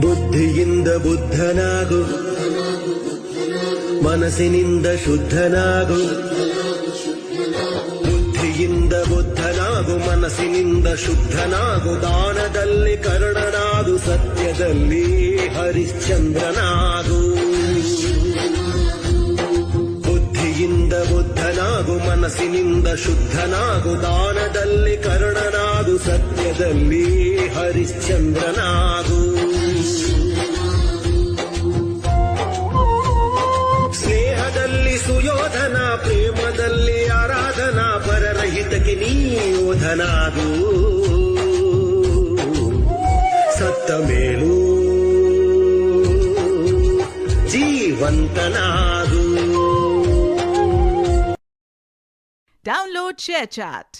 ಬುದ್ಧಿಯಿಂದ ಬುದ್ಧನಾಗು. ಮನಸ್ಸಿನಿಂದ ಶುದ್ಧನಾಗು. ಬುದ್ಧಿಯಿಂದ ಬುದ್ಧನಾಗು, ಮನಸ್ಸಿನಿಂದ ಶುದ್ಧನಾಗು. ದಾನದಲ್ಲಿ ಕರುಣನಾಗು, ಸತ್ಯದಲ್ಲಿ ಹರಿಶ್ಚಂದ್ರನಾಗು. ಬುದ್ಧಿಯಿಂದ ಬುದ್ಧನಾಗು, ಮನಸ್ಸಿನಿಂದ ಶುದ್ಧನಾಗು. ದಾನದಲ್ಲಿ ಕರುಣನಾಗು, ಸತ್ಯದಲ್ಲಿ ಹರಿಶ್ಚಂದ್ರನಾಗು. శోధనాదు సప్తమేలు జీవంతనాదు. Download share chat